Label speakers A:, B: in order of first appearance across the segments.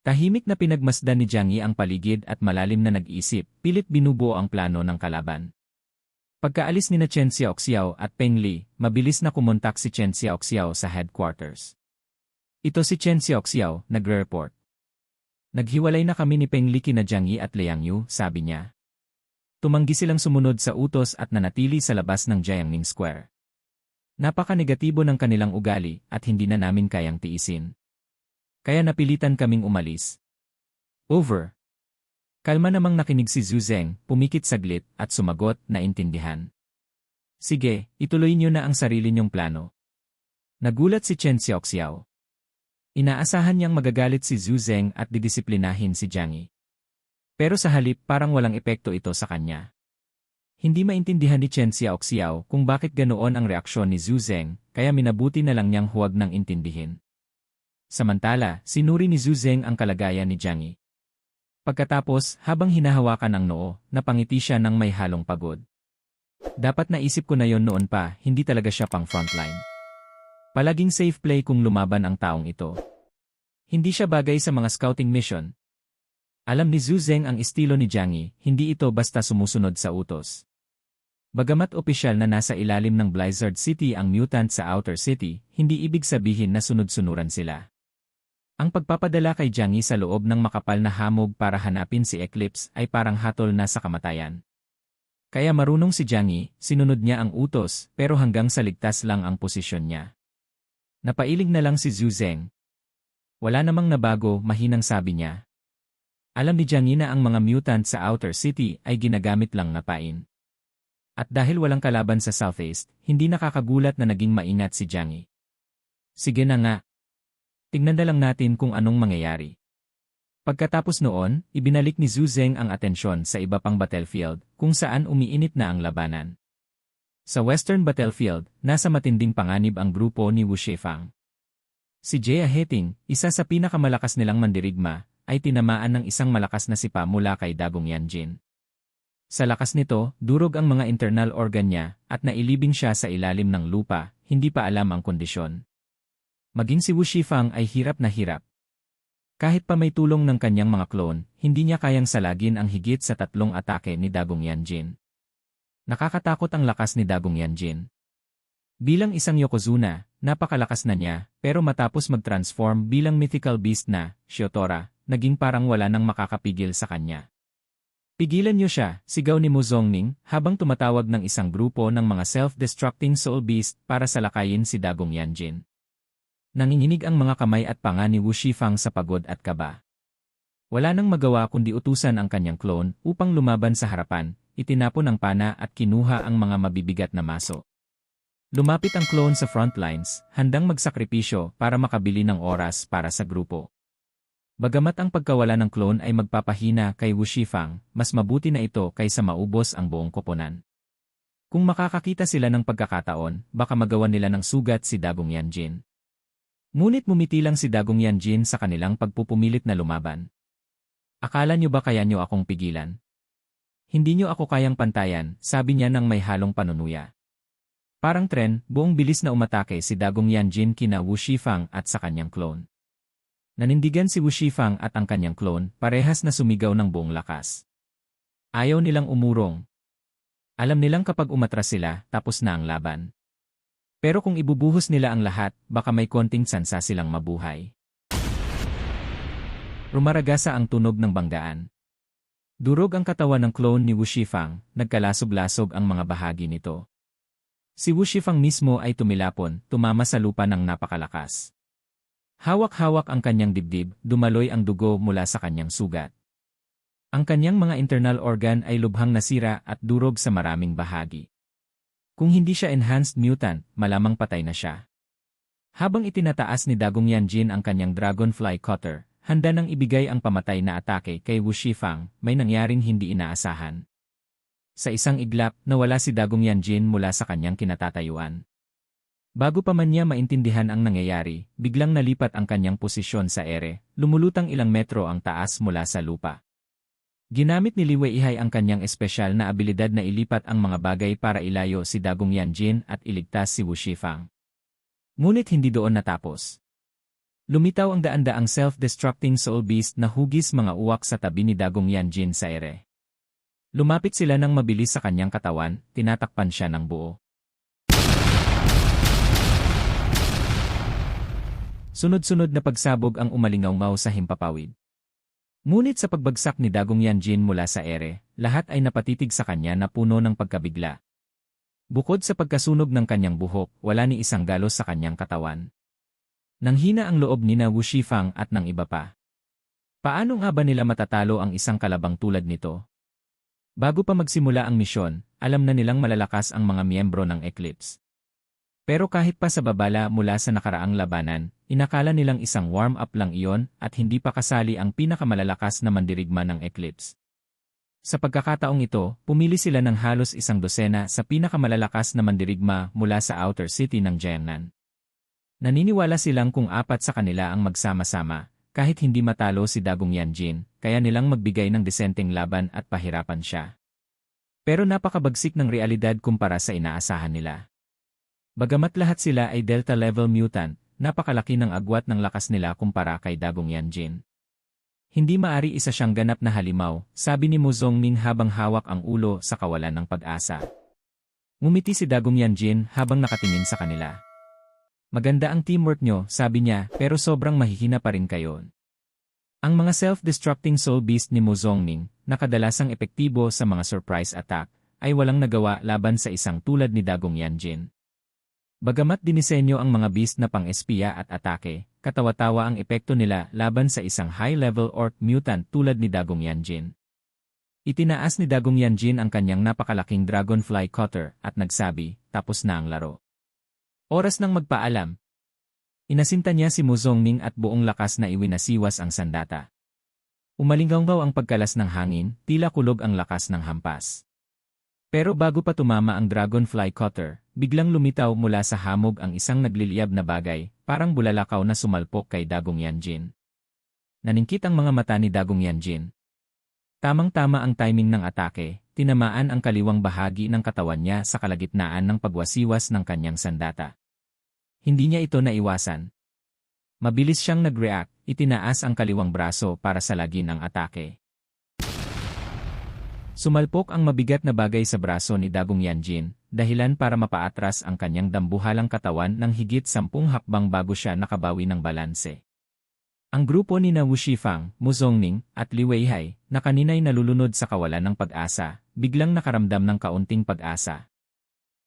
A: Tahimik na pinagmasdan ni Jiang Yi ang paligid at malalim na nag-iisip, pilit binubuo ang plano ng kalaban. Pagkaalis ni na Chen Xiaoxiao at Peng Li, mabilis na kumontak si Chen Xiaoxiao sa headquarters. Ito si Chen Xiaoxiao, nagre-report. Naghiwalay na kami ni Peng Li kina Jiang Yi at Liang Yu, sabi niya. Tumanggi silang sumunod sa utos at nanatili sa labas ng Jiangning Square. Napaka-negatibo ng kanilang ugali at hindi na namin kayang tiisin. Kaya napilitan kaming umalis. Over. Kalma namang nakinig si Zuzeng, pumikit saglit at sumagot na intindihan. Sige, ituloy niyo na ang sarili niyong plano. Nagulat si Chen Xiaoxiao. Inaasahan niyang magagalit si Zuzeng at didisiplinahin si Jiang. Pero sa halip parang walang epekto ito sa kanya. Hindi maintindihan ni Chen Xiaoxiao kung bakit ganoon ang reaksyon ni Zhu Zeng, kaya minabuti na lang niyang huwag nang intindihin. Samantala, sinuri ni Zhu Zeng ang kalagayan ni Jiang Yi. Pagkatapos, habang hinahawakan ang noo, napangiti siya ng may halong pagod. Dapat naisip ko na yon noon pa, hindi talaga siya pang frontline. Palaging safe play kung lumaban ang taong ito. Hindi siya bagay sa mga scouting mission, alam ni Zhu Zeng ang estilo ni Jiang Yi, hindi ito basta sumusunod sa utos. Bagamat opisyal na nasa ilalim ng Blizzard City ang mutant sa Outer City, hindi ibig sabihin na sunod-sunuran sila. Ang pagpapadala kay Jiang Yi sa loob ng makapal na hamog para hanapin si Eclipse ay parang hatol na sa kamatayan. Kaya marunong si Jiang Yi, sinunod niya ang utos, pero hanggang sa ligtas lang ang posisyon niya. Napailing na lang si Zhu Zeng. Wala namang nabago, mahinang sabi niya. Alam ni Jiang Yi na ang mga mutant sa Outer City ay ginagamit lang na pain. At dahil walang kalaban sa Southeast, hindi nakakagulat na naging maingat si Jiang Yi. Sige na nga. Tingnan na lang natin kung anong mangyayari. Pagkatapos noon, ibinalik ni Zhu Zeng ang atensyon sa iba pang battlefield kung saan umiinit na ang labanan. Sa Western Battlefield, nasa matinding panganib ang grupo ni Wu Shifang. Si Jia Heting, isa sa pinakamalakas nilang mandirigma, ay tinamaan ng isang malakas na sipa mula kay Dagong Yanjin. Sa lakas nito, durog ang mga internal organ niya at nailibing siya sa ilalim ng lupa, hindi pa alam ang kondisyon. Maging si Wu Shifang ay hirap na hirap. Kahit pa may tulong ng kanyang mga klon, hindi niya kayang salagin ang higit sa tatlong atake ni Dagong Yanjin. Nakakatakot ang lakas ni Dagong Yanjin. Bilang isang Yokozuna, napakalakas na niya, pero matapos mag-transform bilang mythical beast na, Shiotora, naging parang wala nang makakapigil sa kanya. Pigilan niyo siya, sigaw ni Mu Zongning, habang tumatawag ng isang grupo ng mga self-destructing soul beast para salakayin si Dagong Yanjin. Nanginginig ang mga kamay at panga ni Wu Shifang sa pagod at kaba. Wala nang magawa kundi utusan ang kanyang clone upang lumaban sa harapan, itinapon ang pana at kinuha ang mga mabibigat na maso. Lumapit ang clone sa front lines, handang magsakripisyo para makabili ng oras para sa grupo. Bagamat ang pagkawala ng clone ay magpapahina kay Wu Shifang, mas mabuti na ito kaysa maubos ang buong koponan. Kung makakakita sila ng pagkakataon, baka magawa nila ng sugat si Dagong Yanjin. Ngunit mumiti lang si Dagong Yanjin sa kanilang pagpupumilit na lumaban. Akala nyo ba kaya nyo akong pigilan? Hindi nyo ako kayang pantayan, sabi niya ng may halong panunuya. Parang tren, buong bilis na umatake si Dagong Yanjin kina Wu Shifang at sa kanyang clone. Nanindigan si Wu Shifang at ang kanyang clone, parehas na sumigaw ng buong lakas. Ayaw nilang umurong. Alam nilang kapag umatras sila, tapos na ang laban. Pero kung ibubuhos nila ang lahat, baka may konting sansa silang mabuhay. Rumaragasa ang tunog ng banggaan. Durog ang katawan ng clone ni Wu Shifang, nagkalasog-lasog ang mga bahagi nito. Si Wu Shifang mismo ay tumilapon, tumama sa lupa ng napakalakas. Hawak-hawak ang kanyang dibdib, dumaloy ang dugo mula sa kanyang sugat. Ang kanyang mga internal organ ay lubhang nasira at durog sa maraming bahagi. Kung hindi siya enhanced mutant, malamang patay na siya. Habang itinataas ni Dagong Yanjin ang kanyang dragonfly cutter, handa nang ibigay ang pamatay na atake kay Wu Shifang, may nangyaring hindi inaasahan. Sa isang iglap, nawala si Dagong Yanjin mula sa kanyang kinatatayuan. Bago pa man niya maintindihan ang nangyayari, biglang nalipat ang kanyang posisyon sa ere, lumulutang ilang metro ang taas mula sa lupa. Ginamit ni Li Weihay ang kanyang espesyal na abilidad na ilipat ang mga bagay para ilayo si Dagong Yanjin at iligtas si Wu Shifang. Ngunit hindi doon natapos. Lumitaw ang daan-daang self-destructing soul beast na hugis mga uwak sa tabi ni Dagong Yanjin sa ere. Lumapit sila ng mabilis sa kanyang katawan, tinatakpan siya ng buo. Sunod-sunod na pagsabog ang umalingaw sa himpapawid. Ngunit sa pagbagsak ni Dagong Yanjin mula sa ere, lahat ay napatitig sa kanya na puno ng pagkabigla. Bukod sa pagkasunog ng kanyang buhok, wala ni isang galos sa kanyang katawan. Nanghina ang loob ni na Wu Shifang at ng iba pa. Paano nga ba nila matatalo ang isang kalabang tulad nito? Bago pa magsimula ang misyon, alam na nilang malalakas ang mga miyembro ng Eclipse. Pero kahit pa sa babala mula sa nakaraang labanan, inakala nilang isang warm-up lang iyon at hindi pa kasali ang pinakamalalakas na mandirigma ng Eclipse. Sa pagkakataong ito, pumili sila ng halos isang dosena sa pinakamalalakas na mandirigma mula sa outer city ng Jiangnan. Naniniwala silang kung apat sa kanila ang magsama-sama, kahit hindi matalo si Dagong Yanjin, kaya nilang magbigay ng disenteng laban at pahirapan siya. Pero napakabagsik ng realidad kumpara sa inaasahan nila. Bagamat lahat sila ay Delta-level mutant, napakalaki ng agwat ng lakas nila kumpara kay Dagong Yanjin. Hindi maari isa siyang ganap na halimaw, sabi ni Mu Zongming habang hawak ang ulo sa kawalan ng pag-asa. Ngumiti si Dagong Yanjin habang nakatingin sa kanila. Maganda ang teamwork nyo, sabi niya, pero sobrang mahihina pa rin kayo. Ang mga self-destructing soul beast ni Mo Zongming, na kadalasang epektibo sa mga surprise attack, ay walang nagawa laban sa isang tulad ni Dagong Yanjin. Bagamat dinisenyo ang mga beast na pang-espiya at atake, katawa-tawa ang epekto nila laban sa isang high-level orc mutant tulad ni Dagong Yanjin. Itinaas ni Dagong Yanjin ang kanyang napakalaking dragonfly cutter at nagsabi, tapos na ang laro. Oras nang magpaalam. Inasinta niya si Muzongning at buong lakas na iwinasiwas ang sandata. Umalinggaw ang pagkalas ng hangin, tila kulog ang lakas ng hampas. Pero bago pa tumama ang dragonfly cutter, biglang lumitaw mula sa hamog ang isang nagliliyab na bagay, parang bulalakaw na sumalpok kay Dagong Yanjin. Naningkit ang mga mata ni Dagong Yanjin. Tamang-tama ang timing ng atake, tinamaan ang kaliwang bahagi ng katawan niya sa kalagitnaan ng pagwasiwas ng kanyang sandata. Hindi niya ito naiwasan. Mabilis siyang nag-react, itinaas ang kaliwang braso para salagin ang atake. Sumalpok ang mabigat na bagay sa braso ni Dagong Yanjin, dahilan para mapaatras ang kanyang dambuhalang katawan ng higit sampung hakbang bago siya nakabawi ng balanse. Ang grupo ni na Wu Shifang, Mu Zongning, at Li Weihai, na kanina'y nalulunod sa kawalan ng pag-asa, biglang nakaramdam ng kaunting pag-asa.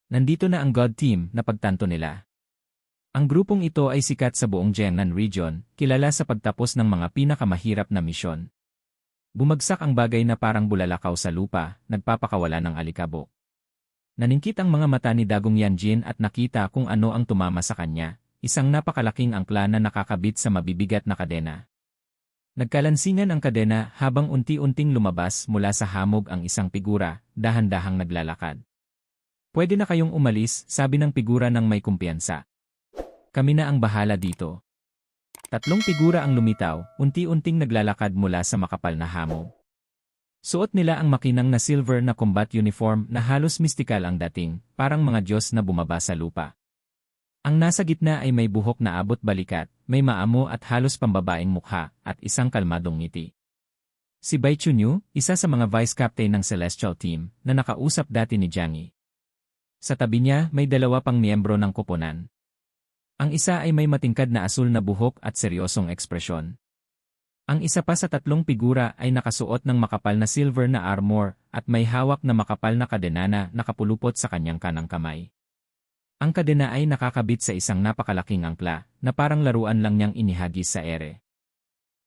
A: Nandito na ang God Team na pagtanto nila. Ang grupong ito ay sikat sa buong Jiangnan region, kilala sa pagtapos ng mga pinakamahirap na misyon. Bumagsak ang bagay na parang bulalakaw sa lupa, nagpapakawala ng alikabok. Naningkit ang mga mata ni Dagong Yanjin at nakita kung ano ang tumama sa kanya, isang napakalaking angkla na nakakabit sa mabibigat na kadena. Nagkalansingan ang kadena habang unti-unting lumabas mula sa hamog ang isang figura, dahan-dahang naglalakad. Pwede na kayong umalis, sabi ng figura ng may kumpiyansa. Kami na ang bahala dito. Tatlong figura ang lumitaw, unti-unting naglalakad mula sa makapal na hamog. Suot nila ang makinang na silver na combat uniform na halos mistikal ang dating, parang mga Diyos na bumaba sa lupa. Ang nasa gitna ay may buhok na abot balikat, may maamo at halos pambabaeng mukha, at isang kalmadong ngiti. Si Bai Chunyu, isa sa mga vice captain ng Celestial Team, na nakausap dati ni Jiang. Sa tabi niya may dalawa pang miyembro ng koponan. Ang isa ay may matingkad na asul na buhok at seryosong ekspresyon. Ang isa pa sa tatlong figura ay nakasuot ng makapal na silver na armor at may hawak na makapal na kadena na nakapulupot sa kanyang kanang kamay. Ang kadena ay nakakabit sa isang napakalaking angkla na parang laruan lang niyang inihagis sa ere.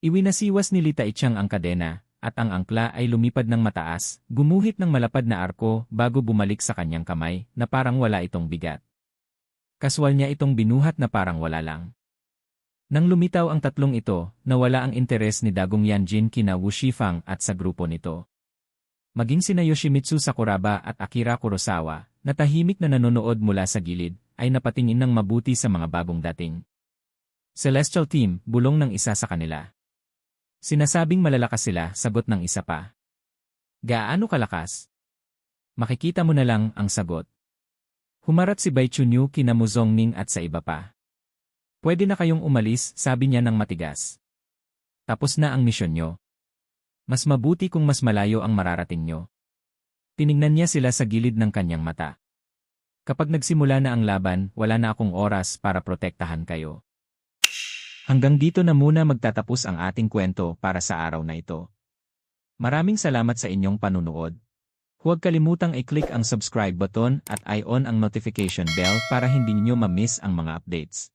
A: Iwinasiwas ni Lita Ichang ang kadena at ang angkla ay lumipad ng mataas, gumuhit ng malapad na arko bago bumalik sa kanyang kamay na parang wala itong bigat. Kaswal niya itong binuhat na parang wala lang. Nang lumitaw ang tatlong ito, nawala ang interes ni Dagong Yanjin kina Wu Shifang at sa grupo nito. Maging sina Yoshimitsu Sakuraba at Akira Kurosawa, na tahimik na nanonood mula sa gilid, ay napatingin ng mabuti sa mga bagong dating. Celestial Team, bulong ng isa sa kanila. Sinasabing malalakas sila, sagot ng isa pa. Gaano kalakas? Makikita mo na lang ang sagot. Humarap si Bai Chunyu kina Muzongning at sa iba pa. Pwede na kayong umalis, sabi niya ng matigas. Tapos na ang misyon nyo. Mas mabuti kung mas malayo ang mararating nyo. Tiningnan niya sila sa gilid ng kanyang mata. Kapag nagsimula na ang laban, wala na akong oras para protektahan kayo. Hanggang dito na muna magtatapos ang ating kwento para sa araw na ito. Maraming salamat sa inyong panunood. Huwag kalimutang i-click ang subscribe button at i-on ang notification bell para hindi niyo ma-miss ang mga updates.